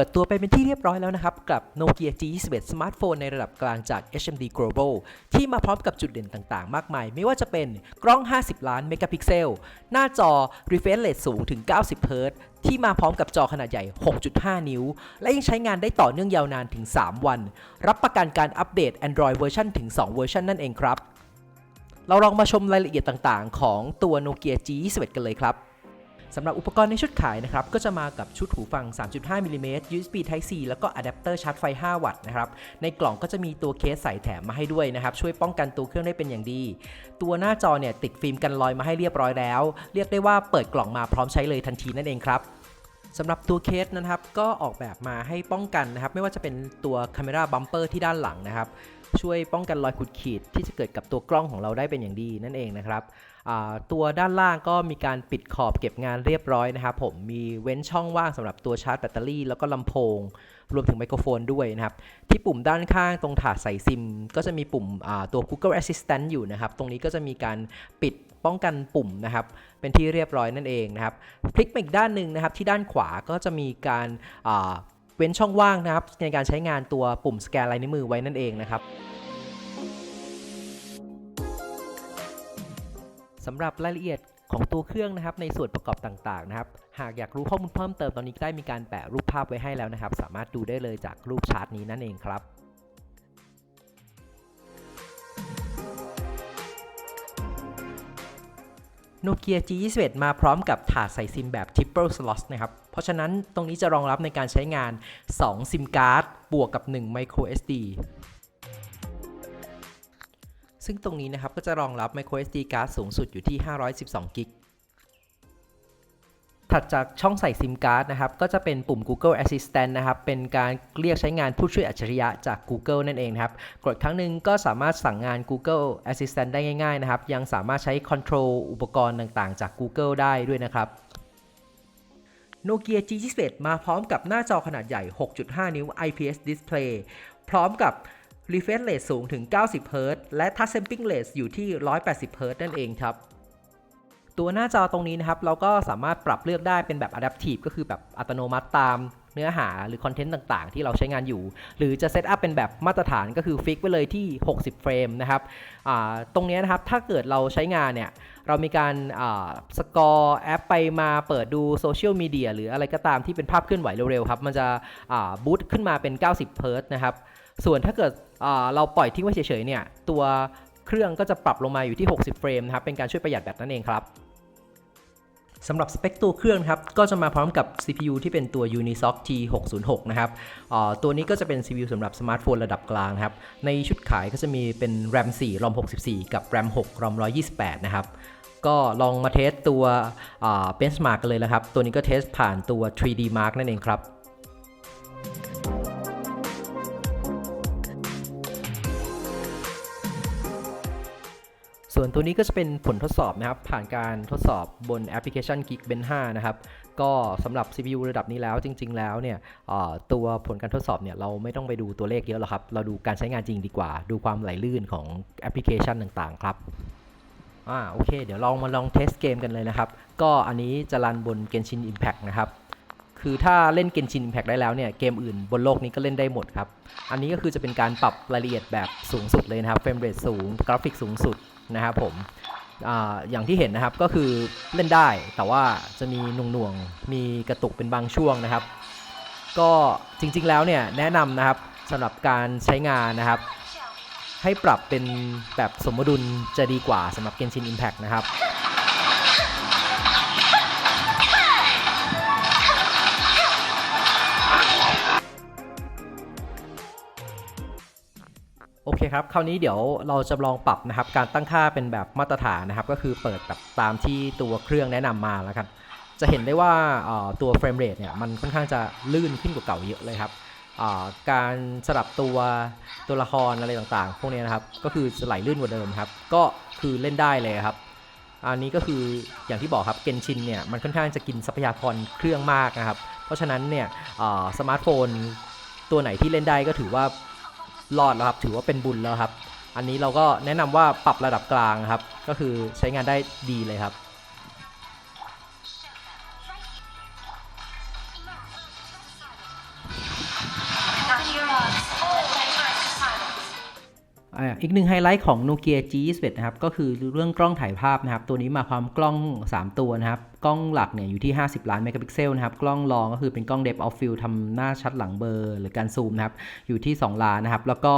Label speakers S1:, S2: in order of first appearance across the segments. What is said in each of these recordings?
S1: ปิดตัวไปเป็นที่เรียบร้อยแล้วนะครับ กับ Nokia G21 สมาร์ทโฟนในระดับกลางจาก HMD Global ที่มาพร้อมกับจุดเด่นต่างๆ มากมาย ไม่ว่าจะเป็นกล้อง 50 ล้านเมกะพิกเซล หน้าจอ refresh rate สูงถึง 90เฮิรตซ์ที่มาพร้อมกับจอขนาดใหญ่ 6.5 นิ้ว และยังใช้งานได้ต่อเนื่องยาวนานถึง 3 วัน รับประกันการอัปเดต Android เวอร์ชันถึง 2 เวอร์ชันนั่นเองครับ เราลองมาชมรายละเอียดต่างๆ ของตัว Nokia G21 กันเลยครับ สำหรับอุปกรณ์ในชุดขายนะครับก็จะมากับชุดหูฟัง 3.5 มิลลิเมตร USB Type C แล้วก็อะแดปเตอร์ชาร์จไฟ 5 วัตต์นะครับ ในกล่องก็จะมีตัวเคสใส่แถมมาให้ด้วยนะครับ ช่วยป้องกันตัวเครื่องได้เป็นอย่างดี ตัวหน้าจอเนี่ยติดฟิล์มกันรอยมาให้เรียบร้อยแล้ว เรียกได้ว่าเปิดกล่องมาพร้อมใช้เลยทันทีนั่นเองครับสำหรับตัวเคสนะครับก็ออกแบบมาให้ป้องกันนะครับไม่ว่าจะเป็นตัว Camera Bumper ที่ด้านหลังนะครับช่วยป้องกันรอยขูดขีดที่จะเกิดกับตัวกล้องของเราได้เป็นอย่างดีนั่นเองนะครับ ตัวด้านล่างก็มีการปิดขอบเก็บงานเรียบร้อยนะครับผมมีเว้นช่องว่างสำหรับตัวชาร์จแบตเตอรี่แล้วก็ลำโพง รวมถึงไมโครโฟนด้วยนะครับ ที่ปุ่มด้านข้างตรงถาดใส่ซิม ก็จะมีปุ่มตัว Google Assistant อยู่นะครับ ตรงนี้ก็จะมีการปิดป้องกันปุ่มนะครับ เป็นที่เรียบร้อยนั่นเองนะครับพลิกมาอีกด้านหนึ่งนะครับ ที่ด้านขวาก็จะมีการเว้นช่องว่างนะครับ ในการใช้งานตัวปุ่มสแกนลายนิ้วมือไว้นั่นเองนะครับ สำหรับรายละเอียดของตัวเครื่องนะครับในส่วนประกอบต่างๆนะครับ หากอยากรู้ข้อมูลเพิ่มเติมตอนนี้ได้มีการแปะรูปภาพไว้ให้แล้วนะครับ สามารถดูได้เลยจากรูปชาร์ตนี้นั่นเองครับ Nokia G21 มาพร้อมกับถาดใส่ซิมแบบ Triple Slot นะครับ เพราะฉะนั้นตรงนี้จะรองรับในการใช้งาน 2 ซิมการ์ดบวกกับ 1 Micro SD ซึ่งตรงนี้นะครับก็จะรองรับ Micro SD card สูงสุดอยู่ที่ 512 กิกถัดจากช่องใส่ซิมการ์ดนะครับก็จะเป็นปุ่ม Google Assistant นะครับเป็นการเรียกใช้งานผู้ช่วยอัจฉริยะจาก Google นั่นเองครับกดครั้งหนึ่งก็สามารถสั่งงาน Google Assistant ได้ง่ายๆนะครับยังสามารถใช้ Control อุปกรณ์ต่างๆ จาก Google ได้ด้วยนะครับ Nokia G21 มาพร้อมกับหน้าจอขนาดใหญ่ 6.5 นิ้ว IPS Display พร้อมกับ refresh rate สูงถึง 90 Hz และ touch sampling rate อยู่ที่ 180 Hz นั่นเองครับ ตัวหน้าจอตรงนี้นะครับ เราก็สามารถปรับเลือกได้เป็นแบบ adaptive ก็คือแบบอัตโนมัติตาม เนื้อหาหรือคอนเทนต์ต่างๆ ที่เราใช้งานอยู่ หรือจะเซตอัพเป็นแบบมาตรฐานก็คือฟิกไว้เลยที่ 60 เฟรมนะครับตรงนี้นะครับถ้าเกิดเราใช้งานเนี่ยเรามีการสกอร์แอปไปมาเปิดดูโซเชียลมีเดียหรืออะไรก็ตามที่เป็นภาพเคลื่อนไหวเร็วๆครับมันจะบูตขึ้นมาเป็น 90เฮิร์ตนะครับส่วนถ้าเกิดเราปล่อยทิ้งไว้เฉยๆเนี่ยตัวเครื่องก็จะปรับลงมาอยู่ที่ 60 เฟรมนะครับเป็นการช่วยประหยัดแบตนั่นเองครับ สำหรับสเปคตัวเครื่องครับก็จะมาพร้อมกับ CPU ที่เป็นตัว Unisoc T606 นะครับตัวนี้ก็จะเป็น CPU สำหรับสมาร์ทโฟนระดับกลางครับ ในชุดขายก็จะมีเป็น RAM 4 ROM 64 กับ RAM 6 ROM 128 นะครับก็ลองมาเทสตัวอ่า benchmark กันเลยนะครับ ตัวนี้ก็เทสผ่านตัว 3D Mark นั่นเองครับ ส่วนตัวนี้ก็จะเป็นผลทดสอบนะครับ ผ่านการทดสอบบนแอปพลิเคชัน Geekbench 5 นะครับ ก็สำหรับ CPU ระดับนี้แล้วจริง ๆ แล้วเนี่ยตัวผลการทดสอบเนี่ยเราไม่ต้องไปดูตัวเลขเยอะหรอกครับ เราดูการใช้งานจริงดีกว่า ดูความไหลลื่นของแอปพลิเคชันต่างๆ ครับอ่าโอเค เดี๋ยวลองมาลองเทสเกมกันเลยนะครับ ก็อันนี้จะรันบน Genshin Impact นะครับ คือถ้าเล่น Genshin Impact ได้แล้วเนี่ยเกมอื่นบนโลกนี้ก็เล่นได้หมดครับ อันนี้ก็คือจะเป็นการปรับรายละเอียดแบบสูงสุดเลยนะครับเฟรมเรทสูงกราฟิกสูงสุดนะครับผมออย่างที่เห็นนะครับก็คือเล่นได้แต่ว่าจะมีหน่วงๆมีกระตุกเป็นบางช่วงนะครับ ก็จริงๆแล้วเนี่ยแนะนำนะครับสำหรับการใช้งานนะครับ ให้ปรับเป็นแบบสมดุลจะดีกว่าสำหรับ Genshin Impact นะครับ เคครับ คราวนี้เดี๋ยวเราจะลองปรับนะครับ การตั้งค่าเป็นแบบมาตรฐานนะครับ ก็คือเปิดแบบตามที่ตัวเครื่องแนะนำมาแล้วครับจะเห็นได้ว่าตัวเฟรมเรทเนี่ยมันค่อนข้างจะลื่นขึ้นกว่าเก่าเยอะเลยครับการสลับตัวตัวละครอะไรต่างๆ พวกนี้นะครับ ก็คือจะไหลลื่นกว่าเดิมครับ ก็คือเล่นได้เลยครับ อันนี้ก็คืออย่างที่บอกครับเกนชินเนี่ยมันค่อนข้างจะกินทรัพยากรเครื่องมากนะครับ เพราะฉะนั้นเนี่ยสมาร์ทโฟนตัวไหนที่เล่นได้ก็ถือว่า รอดแล้วครับ ถือว่าเป็นบุญแล้วครับ อันนี้เราก็แนะนำว่าปรับระดับกลางครับ ก็คือใช้งานได้ดีเลยครับ อ่าอีกหนึ่งไฮไลท์ของ Nokia G21 นะครับ ก็คือเรื่องกล้องถ่ายภาพนะครับ ตัวนี้มาพร้อมกล้อง 3 ตัวนะครับ กล้องหลักเนี่ยอยู่ที่ 50 ล้านเมกะพิกเซลนะครับ กล้องรองก็คือเป็นกล้อง depth of field ทำหน้าชัดหลังเบลอร์ หรือการซูมนะครับ อยู่ที่ 2 ล้านนะครับ แล้วก็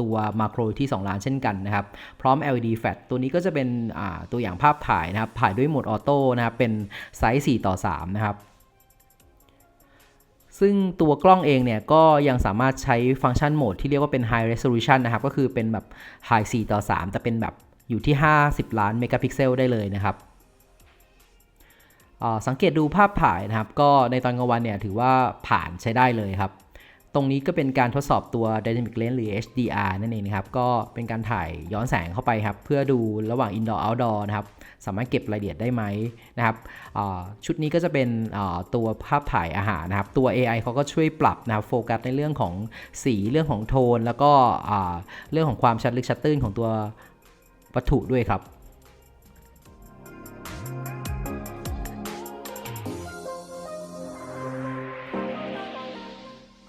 S1: ตัวมาโครที่ 2 ล้านเช่นกันนะครับ พร้อม LED flash ตัวนี้ก็จะเป็นอ่าตัวอย่างภาพถ่ายนะครับ ถ่ายด้วยโหมดออโต้นะครับ เป็นไซส์ 4 ต่อ 3 นะครับ ซึ่งตัวกล้องเองเนี่ยก็ยังสามารถใช้ฟังก์ชันโหมดที่เรียกว่าเป็น High Resolution นะครับ ก็คือเป็นแบบ High 4ต่อ 3 แต่เป็นแบบอยู่ที่ 50 ล้านเมกะพิกเซลได้เลยนะครับสังเกตดูภาพถ่ายนะครับ ก็ในตอนกลางวันเนี่ยถือว่าผ่านใช้ได้เลยครับ ตรงนี้ก็เป็นการทดสอบตัว Dynamic Range หรือ HDR นั่นเองนะครับ ก็เป็นการถ่ายย้อนแสงเข้าไปครับ เพื่อดูระหว่าง Indoor Outdoor นะครับ สามารถเก็บรายละเอียดได้ไหมนะครับชุดนี้ก็จะเป็นตัวภาพถ่ายอาหารนะครับ ตัว AI เขาก็ช่วยปรับนะครับโฟกัสในเรื่องของสีเรื่องของโทน แล้วก็เรื่องของความชัดลึกชัดตื้นของตัววัตถุด้วยครับ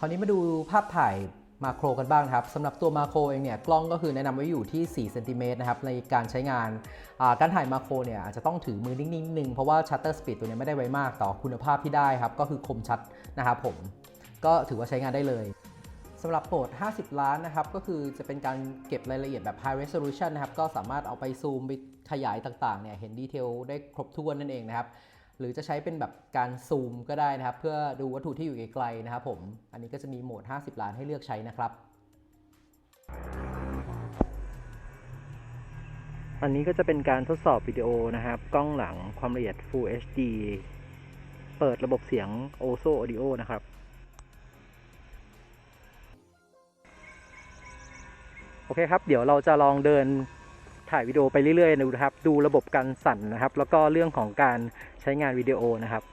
S1: าวนี้มาดูภาพถ่ายมาโครกันบ้างครับสำหรับตัวมาโครเองเนี่ยกล้องก็คือแนะนำไว้อยู่ที่4เซนติเมตรนะครับในการใช้งานการถ่ายมาโครเนี่ยอาจจะต้องถือมือนิ่งๆนิดนึงเพราะว่าชัตเตอร์สปีดตัวนี้ไม่ได้ไวมากต่อคุณภาพที่ได้ครับก็คือคมชัดนะครับผมก็ถือว่าใช้งานได้เลยสำหรับโหมด 50 ล้านนะครับ ก็คือจะเป็นการเก็บรายละเอียดแบบ high resolution นะครับ ก็สามารถเอาไปซูมไปขยายต่างๆ เนี่ย เห็นดีเทลได้ครบถ้วนนั่นเองนะครับ หรือจะใช้เป็นแบบการซูมก็ได้นะครับ เพื่อดูวัตถุที่อยู่ไกลๆนะครับผม อันนี้ก็จะมีโหมด 50 ล้านให้เลือกใช้นะครับ
S2: อันนี้ก็จะเป็นการทดสอบวิดีโอนะครับ กล้องหลังความละเอียด Full HD เปิดระบบเสียง Oso Audio นะครับโอเคครับ เดี๋ยวเราจะลองเดิน ถ่ายวิดีโอไปเรื่อยๆดูนะครับ ดูระบบการสั่นนะครับ แล้วก็เรื่องของการใช้งานวิดีโอนะครับ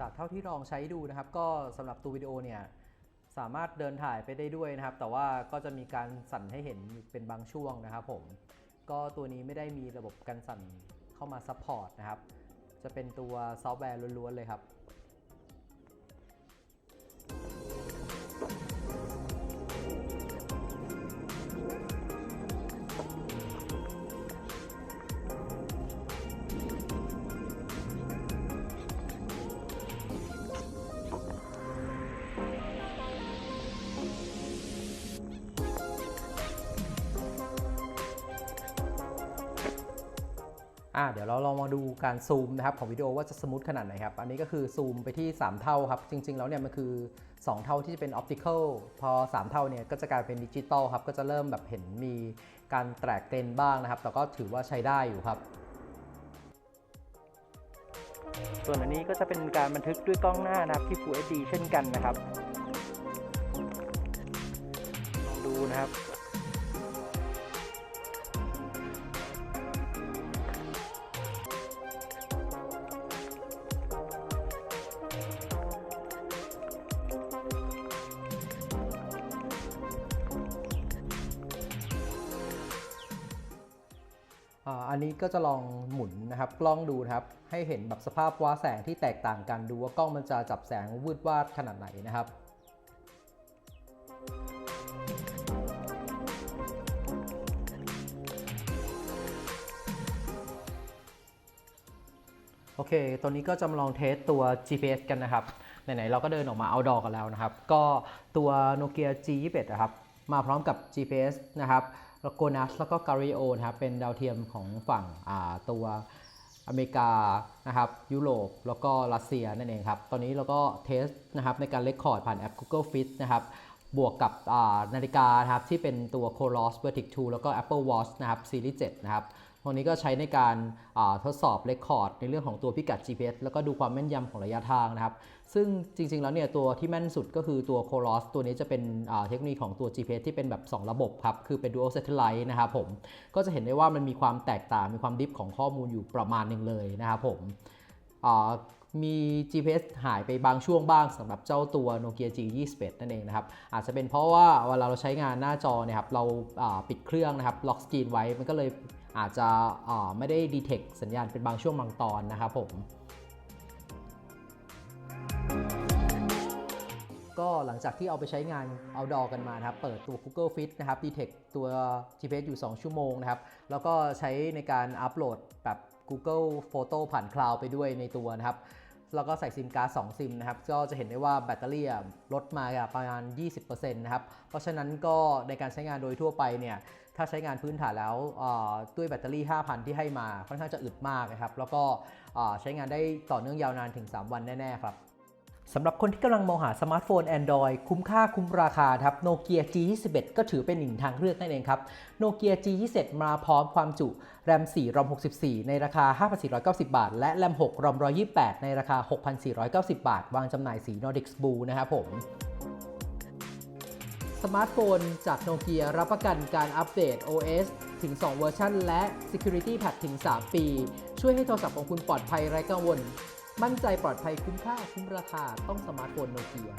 S1: จากเท่าที่ลองใช้ดูนะครับ ก็สำหรับตัววิดีโอเนี่ยสามารถเดินถ่ายไปได้ด้วยนะครับ แต่ว่าก็จะมีการสั่นให้เห็นเป็นบางช่วงนะครับผมก็ตัวนี้ไม่ได้มีระบบการสั่นเข้ามาซัพพอร์ตนะครับ จะเป็นตัวซอฟต์แวร์ล้วนๆเลยครับ อ่าเดี๋ยวเราลองมาดูการซูมนะครับของวิดีโอว่าจะสมูทขนาดไหนครับ อันนี้ก็คือซูมไปที่ 3 เท่าครับ จริง ๆ แล้วเนี่ยมันคือ 2 เท่าที่จะเป็นออปติคอลพอ 3 เท่าเนี่ยก็จะกลายเป็นดิจิตอลครับ ก็จะเริ่มแบบเห็นมีการแตกเกรนบ้างนะครับ แต่ก็ถือว่าใช้ได้อยู่ครับ
S2: ส่วนอันนี้ก็จะเป็นการบันทึกด้วยกล้องหน้านะครับที่ Full HD เช่นกันนะครับลองดูนะครับ
S1: อันนี้ก็จะลองหมุนนะครับกล้องดูนะครับ ให้เห็นแบบสภาพว้าแสงที่แตกต่างกันดูว่ากล้องมันจะจับแสงวืดวาดขนาดไหนนะครับโอเค ตัวนี้ก็จะมาลองเทสตัว GPS กันนะครับ ไหนๆ เราก็เดินออกมาเอาดอกันแล้วนะครับ ก็ตัว Nokia G21 นะครับ มาพร้อมกับ GPS นะครับ โลโกนัสแล้วก็คาริโอนะครับเป็นดาวเทียมของฝั่งตัวอเมริกานะครับยุโรปแล้วก็รัสเซียนั่นเองครับ ตอนนี้เราก็เทสนะครับในการเลคคอร์ดผ่านแอป Google Fit นะครับบวกกับนาฬิกานะครับที่เป็นตัว Coros Vertic 2 แล้วก็ Apple Watch นะครับ Series 7 นะครับ ตรงนี้ก็ใช้ในการาทดสอบเรคคอร์ดในเรื่องของตัวพิกัด GPS แล้วก็ดูความแม่นยำของระยะทางนะครับ ซึ่งจริงๆ แล้วเนี่ยตัวที่แม่นสุดก็คือตัว Coros ตัวนี้จะเป็นเทคโนโลยีของตัว GPS ที่เป็นแบบ 2 ระบบครับ คือเป็น dual satellite นะครับผม ก็จะเห็นได้ว่ามันมีความแตกต่างมีความดิฟของข้อมูลอยู่ประมาณหนึ่งเลยนะครับผมมี GPS หายไปบางช่วงบ้างสำหรับเจ้าตัว Nokia G21 นั่นเองนะครับ อาจจะเป็นเพราะว่าเวลาเราใช้งานหน้าจอเนี่ยครับเราปิดเครื่องนะครับล็อกสกรีนไว้มันก็เลย อาจจะไม่ได้ดีเทคสัญญาณเป็นบางช่วงบางตอนนะครับผม ก็หลังจากที่เอาไปใช้งานเอาดอกันมานะครับ เปิดตัว Google Fit นะครับ Detect ตัว GPS อยู่ 2 ชั่วโมงนะครับ แล้วก็ใช้ในการอัปโหลดแบบ Google Photo ผ่านคลาวไปด้วยในตัวนะครับ แล้วก็ใส่ซิมการ์ด2ซิมนะครับก็จะเห็นได้ว่าแบตเตอรี่ลดมาประมาณ 20%นะครับเพราะฉะนั้นก็ในการใช้งานโดยทั่วไปเนี่ยถ้าใช้งานพื้นฐานแล้วด้วยแบตเตอรี่ 5,000 ที่ให้มาค่อนข้างจะอึดมากนะครับแล้วก็ใช้งานได้ต่อเนื่องยาวนานถึง 3 วันแน่ ๆ ครับ สำหรับคนที่กำลังมองหาสมาร์ทโฟน Android คุ้มค่าคุ้มราคาครับโนเกีย G21 ก็ถือเป็นหนึ่งทางเลือกนั่นเองครับโนเกีย G21 มาพร้อมความจุ RAM 4 ROM 64 ในราคา 5,490 บาท และ RAM 6 ROM 128 ในราคา 6,490 บาท วางจำหน่ายสี Nordic Blue นะครับผมสมาร์ทโฟนจากโนเกียรับประกันการอัปเดต OS ถึง 2 เวอร์ชันและ Security Patch ถึง 3 ปี ช่วยให้โทรศัพท์ของคุณปลอดภัยไร้กังวล มั่นใจปลอดภัยคุ้มค่าคุ้มราคาต้องสมาร์ทโฟนโนเกีย